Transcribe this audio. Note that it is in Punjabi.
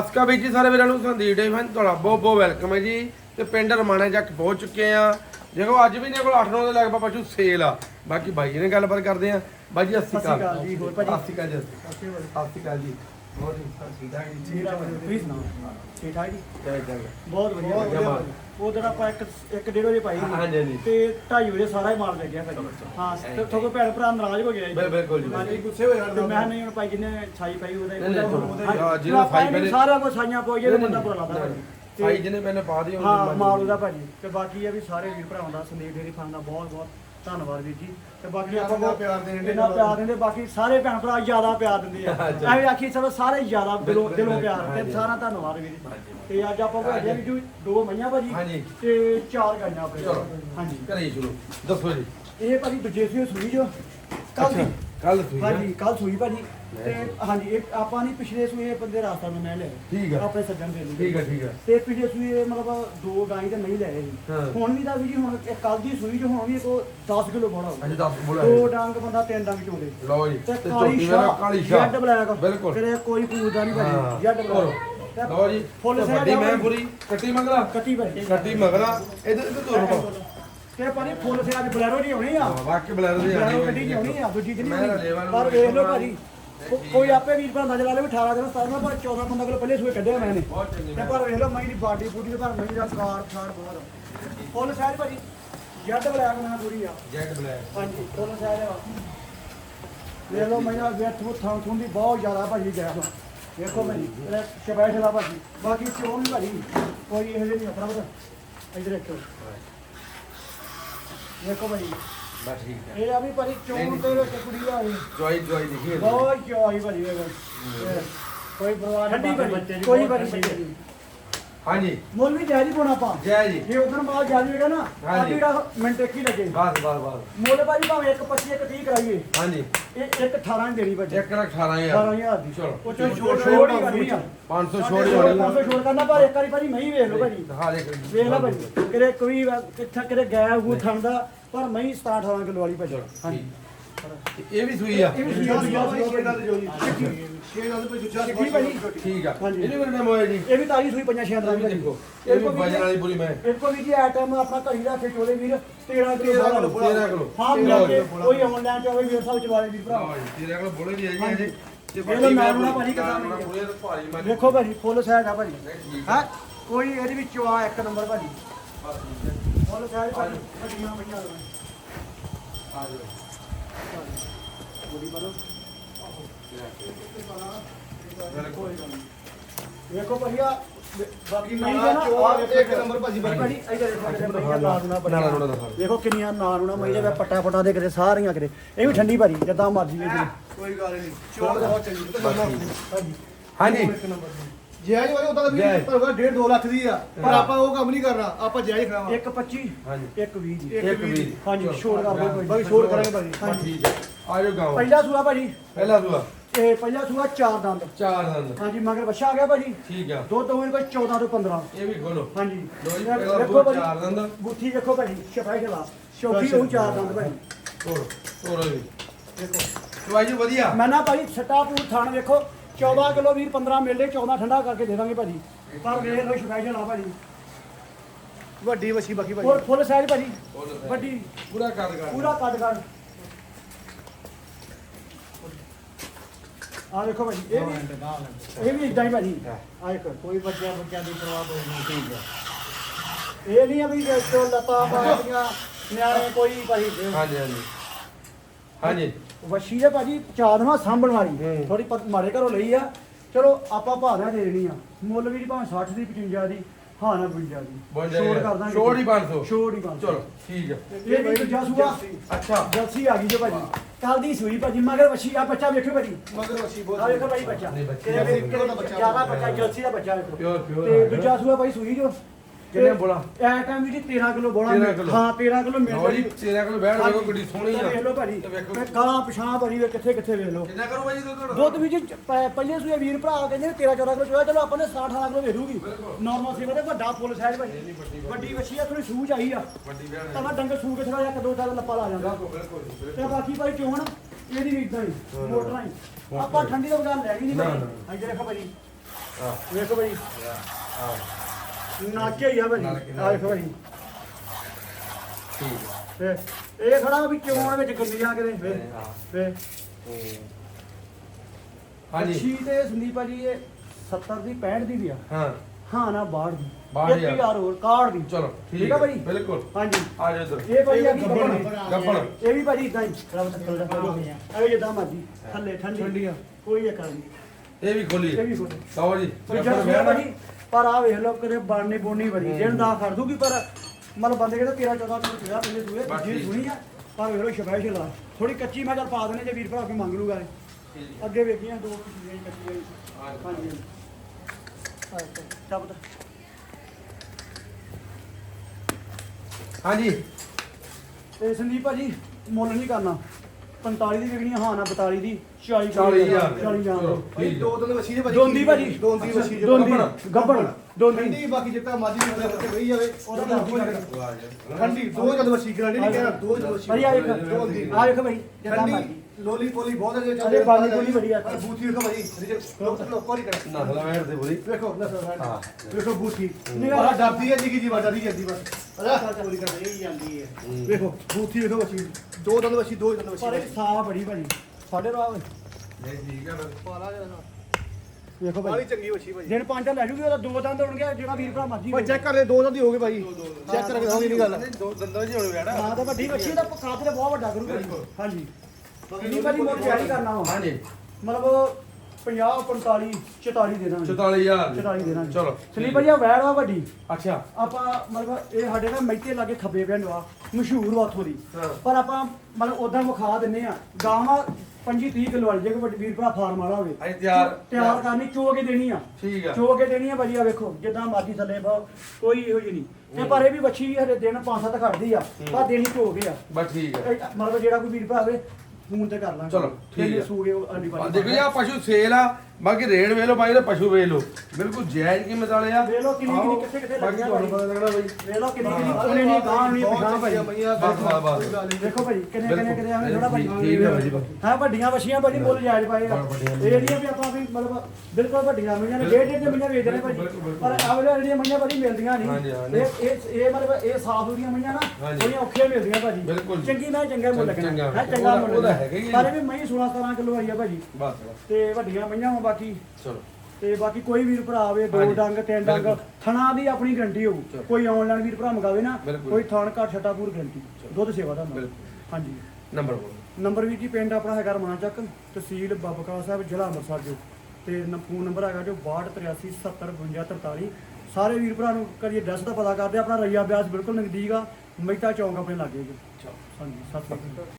ਅਸਕਾ ਵੀਰ ਜੀ ਸਾਰੇ ਵੀਰਾਂ ਨੂੰ ਸੰਦੀਪ ਡੇ ਫਨ ਤੁਹਾਡਾ ਬਹੁਤ ਬਹੁਤ ਵੈਲਕਮ ਹੈ ਜੀ। ਤੇ ਪਿੰਡ ਰਮਾਣੇ ਚੱਕ ਪਹੁੰਚ ਚੁੱਕੇ ਆ ਦੇਖੋ ਅੱਜ ਵੀ ਨੇ ਕੋਲ 8-9 ਦੇ ਲਗਭਗ ਪਸ਼ੂ ਸੇਲ ਆ। ਬਾਕੀ ਬਾਈ ਜੀ ਨੇ ਗੱਲਬਾਤ ਕਰਦੇ ਆ ਬਾਈ ਜੀ ਸਤਿ ਸ਼੍ਰੀ ਅਕਾਲ ਜੀ, ਹੋਰ ਭਾਜੀ? ਸਤਿ ਸ਼੍ਰੀ ਅਕਾਲ ਜੀ ਸਤਿ ਸ਼੍ਰੀ ਅਕਾਲ ਜੀ। ਹੋਰ ਜੀ ਸਤਿ ਸ਼੍ਰੀ ਅਕਾਲ ਜੀ। ਠੀਕ ਠਾਕ ਤੁਸੀਂ ਸੁਣਾਓ? ਠੀਕ ਠਾਕ ਜੀ? ਜੈ ਜੈ। ਬਹੁਤ ਵਧੀਆ ਬਹੁਤ ਵਧੀਆ ਵਧੀਆ ਉਹ ਦਿਨ ਆਪਾਂ ਇੱਕ ਇੱਕ ਡੇਢ ਵਜੇ ਪਾਈ ਸੀ। ਹਾਂਜੀ, ਹਾਂਜੀ। ਤੇ 2:30 ਵਜੇ ਸਾਰਾ ਹੀ ਮਾਲ ਲੱਗ ਗਿਆ ਭਾਜੀ ਹਾਂ ਤੇ ਥੋੜੇ ਭੈਣ ਭਰਾ ਨਾਰਾਜ਼ ਹੋ ਗਏ ਬਿਲ- ਬਿਲਕੁਲ ਜੀ, ਹਾਂਜੀ ਬਿਲਕੁਲ। ਗੁੱਸੇ ਹੋਏ ਹਨ ਮੈਂ ਕਿਹਾ ਨਹੀਂ ਹੁਣ ਭਾਈ ਜਿੰਨੇ ਛਾਈ ਪਾਈ ਉਹਦਾ ਨਹੀਂ, ਨਹੀਂ, ਉਹਦਾ- ਹਾਂ, ਉਹਦਾ- ਜਿਹਨੇ ਆਪਾਂ ਛਾਈ ਇਹਨੂੰ ਪਹਿਲੇ- ਸਾਰਾ ਕੁਝ ਛਾਈਆਂ ਪਾਈਏ ਤੇ ਬੰਦਾ ਬੁਰਾ ਲੱਗਦਾ ਭਾਜੀ ਭਾਈ। ਤੇ ਜਿਹਨੇ ਮੈਨੂੰ ਪਾ ਦਿਓ ਹਾਂ ਮਾਲ ਉਹਦਾ ਭਾਜੀ। ਤੇ ਬਾਕੀ ਇਹ ਵੀ ਸਾਰੇ ਵੀਰ ਭਰਾਵਾਂ ਦਾ ਸੰਦੀਪ ਡੇਰੀ ਫਾਰਮ ਦਾ ਬਹੁਤ ਬਹੁਤ ਧੰਨਵਾਦ ਵੀਰ ਜੀ। ਤੇ ਬਾਕੀ ਆਪਾਂ ਇੰਨਾ ਪਿਆਰ ਦੇਣ ਦੇ ਇੰਨਾ ਪਿਆਰ ਦਿੰਦੇ ਬਾਕੀ ਸਾਰੇ ਭੈਣ ਭਰਾ ਜ਼ਿਆਦਾ ਪਿਆਰ ਦਿੰਦੇ ਆ। ਅੱਛਾ। ਐਵੇਂ ਆਖੀ ਚਲੋ ਸਾਰੇ ਜ਼ਿਆਦਾ ਦਿਲੋਂ ਬਿਲਕੁਲ, ਦਿਲੋਂ ਪਿਆਰ ਤੇ ਹਾਂਜੀ। ਸਾਰਾ ਧੰਨਵਾਦ ਵੀਰ ਜੀ। ਹਾਂਜੀ। ਤੇ ਅੱਜ ਆਪਾਂ ਭਾਜੀ ਵੀ ਜੋ ਦੋ ਮਈਆਂ ਭਾਜੀ ਹਾਂਜੀ। ਤੇ ਚਾਰ ਗਾਈਆਂ ਆਪਣੇ। ਚਲੋ ਹਾਂਜੀ। ਹੀ ਸ਼ੁਰੂ। ਦੱਸੋ ਜੀ। ਇਹ ਭਾਜੀ ਦੂਜੇ ਸੀ ਸੂਈ ਜੋ। ਕੱਲ ਦੀ। ਕੱਲ ਸੂਈ ਹਾਂਜੀ ਕੱਲ ਸੂਈ ਭਾਜੀ। ਤੇ ਹਾਂਜੀ ਇਹ ਆਪਾਂ ਨਹੀਂ ਪਿਛਲੇ ਸੂਏ ਬੰਦੇ ਰਾਸਤਾ ਨੂੰ ਮੈਂ ਲਿਆ ਠੀਕ ਆ। ਆਪਣੇ ਸੱਜਣ ਦੇ ਲਈ ਠੀਕ ਆ ਠੀਕ ਆ। ਤੇ ਪਿਛਲੇ ਸੂਏ ਮਤਲਬ ਦੋ ਗਾਈ ਤੇ ਨਹੀਂ ਲੈ ਜੀ ਹਾਂ। ਹੁਣ ਵੀ ਦਾ ਵੀ ਜੀ ਹੁਣ ਕੱਲ ਦੀ ਸੂਈ ਜੋ ਹੁਣ ਵੀ ਕੋ 10 ਕਿਲੋ ਬੜਾ ਅੱਜ ਹੋਊਗਾ 10 ਬੋਲਾ ਦੋ ਡੰਗ ਬੰਦਾ ਤਿੰਨ ਡੰਗ ਚੋਲੇ ਲਓ ਜੀ ਤੇ ਤੇ ਝੋਟੀ ਮੇਰਾ ਕਾਲੀ ਸ਼ਾਹ। Z black. ਬਿਲਕੁਲ। ਕਿਤੇ ਕੋਈ ਪੂਜਦਾ ਨਹੀਂ ਹਾਂ। ਭਾਜੀ ਜੈਡ ਚਲੋ। ਬਲੈਕ ਲਓ ਜੀ ਫੁੱਲ ਤੇ ਸਾਈਡ ਵੱਡੀ ਮੈਂ। ਪੂਰੀ ਕੱਟੀ ਮੰਗਲਾ ਕੱਟੀ ਭਾਜੀ। ਕੱਟੀ ਮਗਲਾ ਇਹਦੇ ਤੇ ਤੋਰ ਪਾਓ ਤੇ ਭਾਜੀ ਫੁੱਲ ਸੇ ਅੱਜ ਬਲੈਰੋ ਨਹੀਂ ਹੋਣੀ ਆ। ਵਾਕਿਆ ਬਲੈਰੋ ਦੀ ਬਲੈਰੋ ਗੱਡੀ ਨਹੀਂ ਹੋਣੀ ਆ ਦੂਜੀ ਦੀ ਨਹੀਂ ਮੈਂ ਹੋਣੀ। ਲੈਵਲ ਪਰ ਵੇਖ ਲਓ ਭਾਜੀ ਕੋ- ਕੋਈ ਆਪੇ ਵੀਰ ਭਰਾ ਨਜ਼ਰ ਲਾ ਲੇ 18 ਦਿਨ 17 ਪਰ 14 15 ਕਿਲੋ ਪਹਿਲੇ ਸੂਏ ਕੱਢਿਆ ਬਹੁਤ ਚੰਗੀ ਤੇ ਪਰ ਵੇਖ ਲਓ ਮੈਂ ਦੀ ਬਾਡੀ ਬੂਡੀ ਤੇ ਪਰ ਮੈਂ ਦਾ ਕਾਰ ਖਾੜ ਬਹੁਤ ਫੁੱਲ ਸਾਈਡ ਭਾਜੀ ਜੱਟ ਬਲੈਕ ਮੈਂ ਪੂਰੀ ਆ। Jet black. ਹਾਂਜੀ ਫੁੱਲ ਸਾਈਡ ਆ। ਵੇਖ ਲਓ ਮੈਂ ਵੇਖ ਥੂ ਥਾਂ ਥੁੰਦੀ ਬਹੁਤ ਜ਼ਿਆਦਾ ਭਾਜੀ ਗਿਆ ਵਾ ਵੇਖੋ ਭਾਜੀ ਇਹ ਸਪੈਸ਼ਲ ਆ ਭਾਜੀ। ਬਾਕੀ ਚੋਂ ਵੀ ਭਾਜੀ ਕੋਈ ਇਹੋ ਜਿਹੀ ਨਹੀਂ ਆਪਣਾ ਪਤਾ ਇਧਰ ਦੇਖੋ। ਵੇਖੋ ਭਾਜੀ। ਬਸ ਠੀਕ ਹੈ ਇਹ ਆ ਵੀ ਭਾਜੀ ਚੋਂ ਤੇ ਵਿੱਚ ਕੁੜੀ ਆ ਇਹ ਜੋਈ ਜੋਈ ਦੇਖੀਏ ਬਹੁਤ ਚਾਹੀ ਭਾਜੀ ਇਹ ਕੋਈ ਪਰਵਾਹ ਨਹੀਂ ਭਾਜੀ ਕੋਈ ਭਾਜੀ। ਹਾਂਜੀ। ਮੁੱਲ ਵੀ ਜਾਇਜ਼ ਹੀ ਪਾਉਣਾ ਆਪਾਂ। ਜੈ ਜੀ ਜੇ ਉਧਰ ਮਾਲ ਜਾਇਜ਼ ਹੋਏਗਾ ਨਾ ਹਾਂਜੀ। ਆਦੀ ਦਾ ਮਿੰਟ ਇੱਕ ਹੀ ਲੱਗੇ। ਬਸ ਬਸ ਬਸ। ਮੁੱਲ ਭਾਜੀ ਭਾਵੇਂ ਇੱਕ 25 ਇੱਕ 30 ਕਰਾਈਏ। ਹਾਂਜੀ। ਇਹ ਇੱਕ 18 ਦੀ ਦੇਣੀ ਭਾਜੀ। ਇੱਕ ਲੱਖ 18000 18000 ਦੀ। ਚਲੋ। ਉਹ ਚੋਂ ਛੋੜ ਛੋੜ ਹੀ ਕਰਨੀ ਆ। 500 ਛੋੜ ਹੀ 500 ਹੋਣੀ ਛੋੜ ਕਰਨਾ ਪਰ ਇੱਕ ਵਾਰੀ ਭਾਜੀ ਮੈਂ ਹੀ ਵੇਖ ਲਓ ਭਾਜੀ। ਦਿਖਾ ਦੇ ਕਰੀ ਵੇਖ ਲਓ ਭਾਜੀ। ਕਿਤੇ ਕੋਈ ਕਿੱਥੇ ਕਿਤੇ ਗਾਇ ਹੂ ਥਣਦਾ ਪਰ ਮੈਂ ਹੀ 17 18 ਕਿਲੋ ਵਾਲੀ ਭਾਜੀ। ਹਾਂਜੀ ਇਹ ਵੀ ਸੂਈ ਆ। ਇਹ ਵੀ ਸੂਈ ਆ, ਠੀਕ ਆ ਹਾਂਜੀ। ਨਾਮ ਹੋਇਆ ਜੀ। ਇਹ ਤਾਜੀ ਸੂਈ ਪੰਜਾਂ ਇਹ ਦਾ ਵੀ ਦੇਖੋ ਇਹ ਵੀ ਵਜਨ ਵਾਲੀ ਪੂਰੀ ਮੈਂ। ਇੱਕੋ ਵੀ ਜੀ ਆਈਟਮ ਆਪਣਾ ਘਰੀ ਰੱਖ ਕੇ ਚੋਲੇ ਵੀਰ 13 ਕਿਲੋ 13 ਕਿਲੋ 13 ਕਿਲੋ। ਹਾਂ ਮਿਲ ਕੇ ਕੋਈ ਆਨਲਾਈਨ ਚਾਹੇ ਵੀਰ ਸਾਹਿਬ ਚਵਾਲੇ ਵੀਰ ਭਰਾ। ਲਓ ਜੀ ਤੇਰੇ ਕੋਲ ਬੋਲੇ ਦੀ ਆ ਜੀ। ਹਾਂਜੀ। ਅਜੇ ਤੇ ਇਹ ਲਓ ਮੈਂ ਉਹਨਾਂ ਭਾਜੀ ਕਿੱਦਾਂ ਮੈਂ ਨਹੀਂ ਪੂਰੇ ਭਾਰੀ ਮੈਂ ਦੇਖੋ। ਭਾਜੀ ਫੁੱਲ ਸਾਈਡ ਆ ਭਾਜੀ। ਠੀਕ ਹੈ? ਕੋਈ ਇਹਦੇ ਵਿੱਚ ਆ ਇੱਕ ਨੰਬਰ ਭਾਜੀ। ਫੁੱਲ ਸਾਈਡ ਭਾਜੀ ਵੱਡੀਆਂ ਪਈਆਂ ਆ ਜਾਓ ਬੋਡੀ ਬਰੋ ਬਿਲਕੁਲ ਵੇਖੋ ਭਈਆ ਬਾਕੀ ਨਾਲ ਚੋਆ ਇੱਕ ਨੰਬਰ ਭਾਜੀ ਭਾਜੀ ਭਾਜੀ ਇਧਰ ਦੇਖੋ ਕਿੰਨੀਆਂ ਨਾਨ ਨਾ ਮਈ ਦੇ ਪੱਟਾ ਪੱਟਾ ਦੇ ਕਰੇ ਸਾਰੀਆਂ ਕਰੇ ਇਹ ਵੀ ਠੰਡੀ ਭਾਜੀ ਜਿੱਦਾਂ ਮਰਜ਼ੀ ਵੇਖ ਕੋਈ ਗੱਲ ਨਹੀਂ। ਚੋਆ ਬਹੁਤ ਚੰਗੀ। ਹਾਂਜੀ। ਜਾਇਜ਼ ਵਾਲੇ ਉਦਾਂ ਵੀ ਜਾਇਜ਼। ਪਰ 1.5 2 ਲੱਖ ਦੀ ਆ। ਪਰ ਆਪਾਂ ਉਹ ਕੰਮ ਨਹੀਂ ਕਰਨਾ ਆਪਾਂ ਜਾਇਜ਼ ਖਰਾਵਾ ਇੱਕ 25 ਹਾਂਜੀ। ਇੱਕ 20 ਜੀ। ਇੱਕ ਇੱਕ ਵੀਹ। ਵੀਹ। ਹਾਂਜੀ। ਛੋੜ ਕਰ ਦਿਓ ਬਾਕੀ ਛੋੜ ਕਰਾਂਗੇ ਭਾਜੀ ਹਾਂਜੀ। ਠੀਕ ਹੈ ਆ ਜਾਓ ਗਾਓ। ਪਹਿਲਾ ਸੂਆ ਭਾਜੀ ਪਹਿਲਾ ਸੂਆ। ਇਹ ਪਹਿਲਾ ਸੂਆ ਚਾਰ ਦੰਦ। ਚਾਰ ਦੰਦ। ਹਾਂਜੀ ਮਗਰ ਬੱਚਾ ਆ ਗਿਆ ਭਾਜੀ ਠੀਕ ਆ। ਦੁੱਧ ਹੋਵੇ ਕੋਈ 14 ਤੋਂ 15 ਇਹ ਵੀ ਖੋਲੋ। ਹਾਂਜੀ। ਲੋ ਜੀ ਇਹ ਪਹਿਲਾ ਦੇਖੋ ਸੂਆ ਭਾਜੀ ਚਾਰ ਦੰਦ। ਬੁੱਥੀ ਦੇਖੋ ਭਾਜੀ ਸ਼ਫਾਈ ਖਲਾ ਸ਼ੌਕੀ ਉਹ ਚਾਰ ਦੰਦ ਭਾਜੀ ਤੋੜ ਤੋੜੋ ਜੀ। ਦੇਖੋ। ਸਵਾਈ ਜੀ ਵਧੀਆ। ਮੈਂ ਨਾ ਭਾਜੀ ਛਟਾਪੂਰ ਥਾਣ ਵੇਖੋ 14 ਕਿਲੋ ਵੀਰ 15 ਮਿਲਦੇ 14 ਠੰਡਾ ਕਰਕੇ ਦੇ ਦਾਂਗੇ ਭਾਜੀ। ਪਰ ਵੇਖ ਲਓ ਸ਼ਫਾਈ ਖਲਾ ਭਾਜੀ। ਵੱਡੀ ਵਛੀ ਬਾਕੀ ਹੋਰ ਭਾਜੀ ਫੁੱਲ ਸਾਈਜ਼ ਭਾਜੀ। ਵੱਡੀ। ਪੂਰਾ ਕਰ ਕਰ ਪੂਰਾ ਕੱਦ ਕੱਦ ਆ ਦੇਖੋ ਭਾਜੀ ਇਹ ਵੀ ਇਹ ਵੀ ਇਦਾਂ ਹੀ ਭਾਜੀ। ਆ ਇੱਕ ਕੋਈ ਬੱਚਿਆਂ ਬੱਚਿਆਂ ਦੀ ਪਰਵਾਹ ਕੋਈ ਨਹੀਂ ਠੀਕ ਹੈ। ਇਹ ਨਹੀਂ ਆ ਵੀ ਜੋ ਲੱਤਾਂ ਮਾਰਦੀਆਂ ਨਿਆਣੇ ਕੋਈ ਭਾਜੀ। ਹਾਂਜੀ ਹਾਂਜੀ। ਹਾਂਜੀ। ਵਸ਼ੀ ਦੇ ਭਾਜੀ ਚਾਦਵਾ ਸਾਂਭਣ ਵਾਲੀ। ਥੋੜੀ ਮਾਰੇ ਘਰੋਂ ਲਈ ਆ। ਚਲੋ ਆਪਾਂ ਭਾਅ ਦੇ ਦੇਣੀ ਆ। ਮੁੱਲ ਵੀ ਭਾਵੇਂ 60 ਦੀ 55 ਦੀ ਹਾਂ ਨਾ 52 ਦੀ। ਛੋੜ ਕਰ ਦਾਂਗੇ ਛੋੜ ਹੀ 500 ਛੋੜ ਹੀ 500 ਚਲੋ ਠੀਕ ਹੈ ਇਹ ਵੀ ਦੂਜਾ ਸੂਆ। ਅੱਛਾ। ਜਲਸੀ ਆ ਗਈ ਜੋ ਭਾਜੀ। ਕੱਲ ਦੀ ਸੂਈ ਭਾਜੀ ਮਗਰ ਵਸ਼ੀ। ਆ ਬੱਚਾ ਵੇਖੋ ਭਾਜੀ। ਮਗਰ ਵਛੀ ਆ ਬਹੁਤ ਵੇਖੋ ਭਾਈ ਬੱਚਾ। ਨਹੀਂ, ਬੱਚੀ ਕਿਹੜੇ। ਜ਼ਿਆਦਾ ਬੱਚਾ ਜਲਸੀ ਦਾ ਬੱਚਾ ਵੇਖੋ। ਤੇ ਦੂਜਾ ਸੂਆ ਭਾਈ ਸੂਈ ਜੋ। ਕਿੰਨੇ ਬੋਲਾ? ਐ ਟਾਈਮ ਵੀ ਜੀ 13 ਕਿਲੋ ਬੋਲਾ 13 ਕਿਲੋ। ਹਾਂ 13 ਕਿਲੋ ਮਿਲ ਲਓ ਜੀ ਤੇਰੇ ਕੋਲ ਬੈਠ ਵੇਖੋ ਕਿੱਡੀ ਸੋਹਣੀ ਆ। ਵੇਖ ਲਓ ਭਾਜੀ ਤੇ ਵੇਖੋ ਤੇ ਗਾਂ ਪਛਾਂ ਭਰੀ ਵੇ ਕਿੱਥੇ ਕਿੱਥੇ ਵੇਖ ਲਓ। ਕਿੰਨਾ ਕਰੋ ਭਾਜੀ ਦੁੱਧ ਦੁੱਧ ਵੀ ਜੀ ਪ- ਪਹਿਲੇ ਸੂਏ ਵੀਰ ਭਰਾ ਕਹਿੰਦੇ 13 14 ਕਿਲੋ ਚੋਇਆ ਚਲੋ ਆਪਾਂ ਨੇ 60 18 ਕਿਲੋ ਵੇਰੂਗੀ ਨਾਰਮਲ ਸੇਵਾ ਤੇ ਵੱਡਾ ਫੁੱਲ ਸਾਈਜ਼ ਭਾਈ ਵੱਡੀ ਵੱਛੀ ਆ ਥੋੜੀ ਸੂਝ ਆਈ ਆ। ਵੱਡੀ ਬੈਠ ਤਾਂ ਡੰਗਰ ਸੂ ਕੇ ਥੋੜਾ ਜਿਹਾ ਇੱਕ ਦੋ ਚਾਰ ਲੱਪਾ ਲਾ ਜਾਂਦਾ। ਬਿਲਕੁਲ ਜੀ, ਤੇ ਬਾਕੀ ਭਾਈ ਚੋਣ ਇਹਦੀ ਵੀ ਇਦਾਂ ਹੀ। ਮੋਟਰਾਂ ਹੀ। ਆਪਾਂ ਠੰਡੀ ਤੋਂ ਬਗਾਨ ਲੈਣੀ ਨਹੀਂ ਨਾ, ਭਾਈ ਨਾ। ਦੇਖੋ ਭਾਜੀ। ਹਾਂ ਵੇਖੋ ਭਾਈ ਹਾਂ ਨਾਚੇ ਹੀ ਆ ਭਾਜੀ ਆ ਵੇਖੋ ਭਾਜੀ ਠੀਕ ਹੈ ਤੇ ਇਹ ਖੜਾ ਵੀ ਚੋਣ ਵਿੱਚ ਗੱਲੀਆਂ ਕਿਤੇ ਵੇ ਹਾਂ। ਵੇ ਹਾਂਜੀ। ਅੱਛੀ ਤੇ ਸੰਦੀਪ ਭਾਜੀ ਇਹ 70 ਦੀ 65 ਦੀ ਵੀ ਆ। ਹਾਂ। ਹਾਂ ਨਾ 62 ਦੀ। 62 ਇੱਕ ਹਜ਼ਾਰ। ਹਜ਼ਾਰ ਹੋਰ ਕਾਰਡ ਦੀ। ਚਲੋ ਠੀਕ ਆ ਹੈ ਭਾਈ ਬਿਲਕੁਲ। ਹਾਂਜੀ। ਆ ਜਾਓ ਇੱਧਰ। ਇਹ ਭਾਈ ਆ ਕੀ ਗੱਬੜ ਗੱਬੜ? ਗੱਬੜ। ਇਹ ਵੀ ਭਾਜੀ ਇਦਾਂ ਹੀ। ਰੱਬ ਤੱਕ ਦਾ ਐਵੇਂ ਜਿੱਦਾਂ ਮਰਜ਼ੀ। ਥੱਲੇ ਠੰਡੀ। ਠੰਡੀਆਂ। ਕੋਈ ਇੱਕ ਨਹੀਂ। ਇਹ ਵੀ ਖੋਲੀ। ਇਹ ਵੀ ਖੋਲੀ। ਲਓ ਜੀ ਸੁਣਿਆ ਬਹਿਣਾ। ਭਾਜੀ? ਪਰ ਆ ਵੇਖ ਲਓ ਕਦੇ ਬਣਨੀ ਬੋਣੀ ਵਰੀ। ਜਿਹਨ ਦਾ ਖੜ ਦੂਗੀ ਪਰ ਮਤਲਬ ਬੰਦੇ ਕਿਹੜਾ 13 14 ਕਿਲੋ ਪਿਆ ਪਹਿਲੇ ਦੂਏ ਜੀ। ਸੁਣੀ ਆ ਪਰ ਵੇਖ ਲਓ ਸਪੈਸ਼ਲ ਆ ਥੋੜੀ ਕੱਚੀ ਮੈਂ ਚੱਲ ਪਾ ਦੇਣੇ ਜੇ ਵੀਰ ਭਰਾ ਕੋਈ ਮੰਗ ਲੂਗਾ ਅੱਗੇ ਵੇਖੀਆਂ ਦੋ ਚੀਜ਼ਾਂ ਹੀ ਕੱਚੀਆਂ ਹੀ। ਹਾਂਜੀ। ਚੱਬ ਹਾਂਜੀ। ਤੇ ਸੰਦੀਪ ਭਾਜੀ ਮੁੱਲ ਨਹੀਂ ਕਰਨਾ। 45 ਦੀ ਵਿਕਣੀ ਹਾਂ ਨਾ 42 ਦੀ 40 40 ਹਜ਼ਾਰ 40 ਚਲੋ ਹਜ਼ਾਰ ਭਾਈ ਠੀਕ ਦੋ ਹੈ ਦਿਨ ਵਸੀ ਦੇ ਦੋਂਦੀ ਭਾਜੀ ਦੋਂਦੀ ਵਸੀ ਦੇ ਦੋਂਦੀ ਗੱਬੜ। ਦੋਂਦੀ ਠੰਡੀ ਬਾਕੀ ਜਿੱਤਾ ਮਾਜੀ ਦੇ ਉੱਤੇ ਵਹੀ ਜਾਵੇ ਉਹਦਾ ਕੀ ਕਰੇਗਾ? ਠੰਡੀ ਦੋ ਜਦ ਵਸੀ ਗਰੰਟੀ ਨਹੀਂ ਕਹਿਣਾ ਦੋ ਜਦ ਵਸੀ ਭਾਈ ਆ ਵੇਖ ਦੋਂਦੀ ਆ ਵੇਖ ਭਾਈ ਜਿੱਦਾਂ ਮਰਜ਼ੀ। ਠੰਡੀ ਲੋਲੀ ਪੋਲੀ ਬਹੁਤ ਹੈ ਜੇ ਅਰੇ ਬਾਲੀ ਪੋਲੀ ਬੜੀ ਆ। ਬੂਥੀ ਵੇਖੋ ਭਾਈ ਲੋਕ ਲੋਕ ਕੋਰੀ। ਕਰ ਨਸਲ ਵੈੜ ਦੇ ਬੁਰੀ ਵੇਖੋ ਨਸਲ ਹਾਂ। ਵੇਖੋ ਬੂਥੀ। ਨਿਗਾਹ ਡਰਦੀ ਹੈ ਜੀ ਕੀ ਜੀ ਡਰਦੀ ਜਾਂਦੀ ਬਸ। ਅਰੇ। ਪੂਰੀ ਕਰ ਇਹ ਜਾਂਦੀ ਹੈ। ਵੇਖੋ ਬੂਥੀ ਵੇਖੋ ਵਸੀ ਦੋ ਦੰਦ ਵਸੀ ਦੋ ਦੰਦ ਵਸੀ ਪਰ ਸਾਫ਼ ਬੜੀ ਭਾਜੀ ਸਾਡੇ ਰਾਹ ਨਹੀਂ ਠੀਕ ਹੈ ਫਿਰ। ਪਾਲਾ ਜਨਾ ਵੇਖੋ ਬਾਲੀ ਭਾਈ ਚੰਗੀ ਵਸੀ ਭਾਈ। ਦਿਨ ਪੰਜ ਤਾਂ ਲੈ ਜੂਗੀ ਉਹਦਾ ਦੋ ਦੰਦ ਹੋਣਗੇ ਜਿਹੜਾ ਵੀਰ ਭਰਾ ਮਰਜ਼ੀ ਭਾਈ ਚੈੱਕ ਕਰ ਲੈ ਦੋ ਦੰਦ ਹੀ ਹੋ ਗਏ ਭਾਈ। ਚੈੱਕ ਕਰਕੇ ਹੋਣੀ ਨਹੀਂ ਗੱਲ। ਦੋ ਦੰਦਾਂ ਜੀ ਹੋਣੇ ਵੈੜਾ ਹਾਂ ਤਾਂ ਵੱਡੀ ਬੱਚੀ ਦਾ ਕੱਦ ਤੇ ਬਹੁਤ ਵੱਡਾ ਕਰੂ ਹਾਂਜੀ। ਨਹੀਂ ਭਾਜੀ ਮੁੱਲ ਜਾਰੀ ਕਰਨਾ ਵਾ ਹਾਂਜੀ। ਮਤਲਬ 50 45 44 ਦੇ ਦਾਂਗੇ। 44000 44 ਦੇ ਦਾਂਗੇ। ਚਲੋ। ਸਨੀ ਭਾਜੀ ਆ ਵੈੜ ਵਾ ਵੱਡੀ ਅੱਛਾ। ਆਪਾਂ ਮਤਲਬ ਇਹ ਸਾਡੇ ਮੈਤੇ ਲਾਗੇ ਖੱਬੇ ਪਿੰਡ ਵਾ ਮਸ਼ਹੂਰ ਵਾ ਉੱਥੋਂ ਦੀ। ਪਰ ਆਪਾਂ ਮਤਲਬ ਉਦਾਂ ਵਿਖਾ ਦਿੰਨੇ ਆ। ਗਾਵਾਂ 25 30 ਕਿਲੋ ਵਾਲੀ ਜੇ ਕੋਈ ਵੀਰ ਭਰਾ ਫਾਰਮ ਵਾਲਾ ਹੋਵੇ। ਅਸੀਂ ਤਿਆਰ- ਤਿਆਰ ਕਰਨੀ ਚੋ ਕੇ ਦੇਣੀ ਆ। ਠੀਕ ਆ। ਚੋ ਕੇ ਦੇਣੀ ਆ ਭਾਜੀ ਆ ਵੇਖੋ ਜਿੱਦਾਂ ਮਰਜ਼ੀ ਥੱਲੇ ਬਾ ਕੋਈ ਇਹੋ ਜਿਹੀ ਨਹੀਂ। ਤੇ ਪਰ ਇਹ ਵੀ ਬੱਚੀ ਹਰੇ ਦਿਨ ਪੰਜ ਸੱਤ ਖੜਦੀ ਆ ਪਰ ਦੇਣੀ ਚੋ ਕੇ ਆ। ਬਸ ਠੀਕ ਹੈ ਇਹ ਮਤਲਬ ਜਿਹੜਾ ਕੋਈ ਵੀਰ ਭਰਾ ਹੋਵੇ ਫੋਨ ਤੇ ਕਰ ਲਾਂਗੇ। ਚਲੋ, ਠੀਕ ਆ। ਸੂਗੇ ਭਾਜੀ ਦੇਖੋ ਜੀ ਆ ਪਸ਼ੂ ਸੇਲ ਆ। ਬਾਕੀ ਰੇਟ ਲਓ ਬਾਈ ਦੇ ਪਸ਼ੂ ਵੇਖ ਲਓ। ਬਿਲਕੁਲ ਜਾਇਜ਼ ਕੀਮਤ ਵਾਲੇ ਆ। ਵੇਖ ਲਓ ਕਿੰਨੀ- ਕਿੰਨੀ, ਕਿੱਥੇ- ਕਿੱਥੇ ਬਾਕੀ ਤੁਹਾਨੂੰ ਪਤਾ ਲੱਗਣਾ ਬਾਈ। ਵੇਖ ਲਓ ਕਿੰਨੀ ਕਿੰਨੀ ਉਹਨੇ ਨਹੀਂ ਗਾਂ ਨਹੀਂ ਪਛਾਣ ਭਾਜੀ ਬਸ ਬਸ ਬਸ ਦੇਖੋ ਭਾਜੀ ਕਿੰਨੇ ਕਿੰਨੇ ਕਿੰਨੇ ਆਵੇਂ ਥੋੜਾ ਭਾਜੀ ਠੀਕ- ਹੈ ਬਸ। ਹਾਂ ਵੱਡੀਆਂ ਵਛੀਆਂ ਭਾਜੀ ਮੁੱਲ ਜਾਇਜ਼ ਪਾਏ ਆ ਬਸ ਵੱਡੀਆਂ ਇਹ ਨਹੀਂ ਆ ਵੀ ਆਪਾਂ ਵੀ ਮਤਲਬ ਬਿਲਕੁਲ ਵੱਡੀਆਂ ਮਈਆਂ ਨੇ ਡੇਢ ਡੇਢ ਮਈਆਂ ਨੇ ਭਾਜੀ ਬਿਲਕੁਲ, ਬਿਲਕੁਲ। ਪਰ ਆ ਵੇਲੇ ਜਿਹੜੀਆਂ ਮਈਆਂ ਭਾਜੀ ਮਿਲਦੀਆਂ ਨਹੀਂ। ਇਹ ਇਹ ਇਹ ਮਤਲਬ ਇਹ ਸਾਫ਼ ਸੁਥਰੀਆਂ ਮਈਆਂ ਨਾ। ਥੋੜੀਆਂ ਔਖੀਆਂ ਮਿਲਦੀਆਂ ਭਾਜੀ। ਚੰਗੀ ਮੈਂ ਚੰਗਾ ਮੁੱਲ ਚੰਗਾ ਲੱਗਣਾ ਹੈ ਚੰਗਾ ਮੁੱਲ। ਪਰ ਇਹ ਵੀ ਮਈ 16 17 ਕਿਲੋ ਆਈ ਆ ਭਾਜੀ ਬਸ ਤੇ ਵੱਡੀਆਂ ਮਈਆਂ ਬਾਕੀ। ਚਲੋ। ਤੇ ਬਾਕੀ ਕੋਈ ਵੀਰ ਭਰਾ ਆਵੇ ਦੋ ਹਾਂਜੀ। ਡੰਗ ਤਿੰਨ ਡੰਗ ਬਿਲਕੁਲ। ਥਣਾ ਦੀ ਆਪਣੀ ਗਰੰਟੀ ਹੋਊ। ਚਲੋ। ਕੋਈ ਆਨਲਾਈਨ ਵੀਰ ਭਰਾ ਮੰਗਾਵੇ ਨਾ ਬਿਲਕੁਲ। ਕੋਈ ਥਣ ਘੱਟ ਛੱਟਾ ਪੂਰ ਗਰੰਟੀ ਦੁੱਧ ਸੇਵਾ ਦਾ ਬਿਲਕੁਲ। ਹਾਂਜੀ। ਨੰਬਰ ਬੋਲੋ। ਨੰਬਰ ਵੀ ਜੀ ਪਿੰਡ ਆਪਣਾ ਹੈਗਾ ਰਮਾਣਾ ਚੱਕ ਤਹਿਸੀਲ ਬਾਬਕਾ ਸਾਹਿਬ ਜ਼ਿਲ੍ਹਾ ਅੰਮ੍ਰਿਤਸਰ ਜੋ। ਤੇ ਨ- ਫੋਨ ਨੰਬਰ ਹੈਗਾ ਜੋ 6283 70 52 43 ਸਾਰੇ ਵੀਰ ਭਰਾ ਨੂੰ ਕਰੀਏ ਐਡਰੈਸ ਦਾ ਪਤਾ ਕਰਦੇ ਆਪਣਾ ਰਈਆ ਬਿਆਸ ਬਿਲਕੁਲ ਨਜ਼ਦੀਕ ਆ। ਮਹਿਤਾ ਚੌਂਕ ਆਪਣੇ ਲਾਗੇ। ਜੀ ਹਾਂਜੀ ਸਤਿ ਸ਼੍ਰੀ ਅਕਾਲ।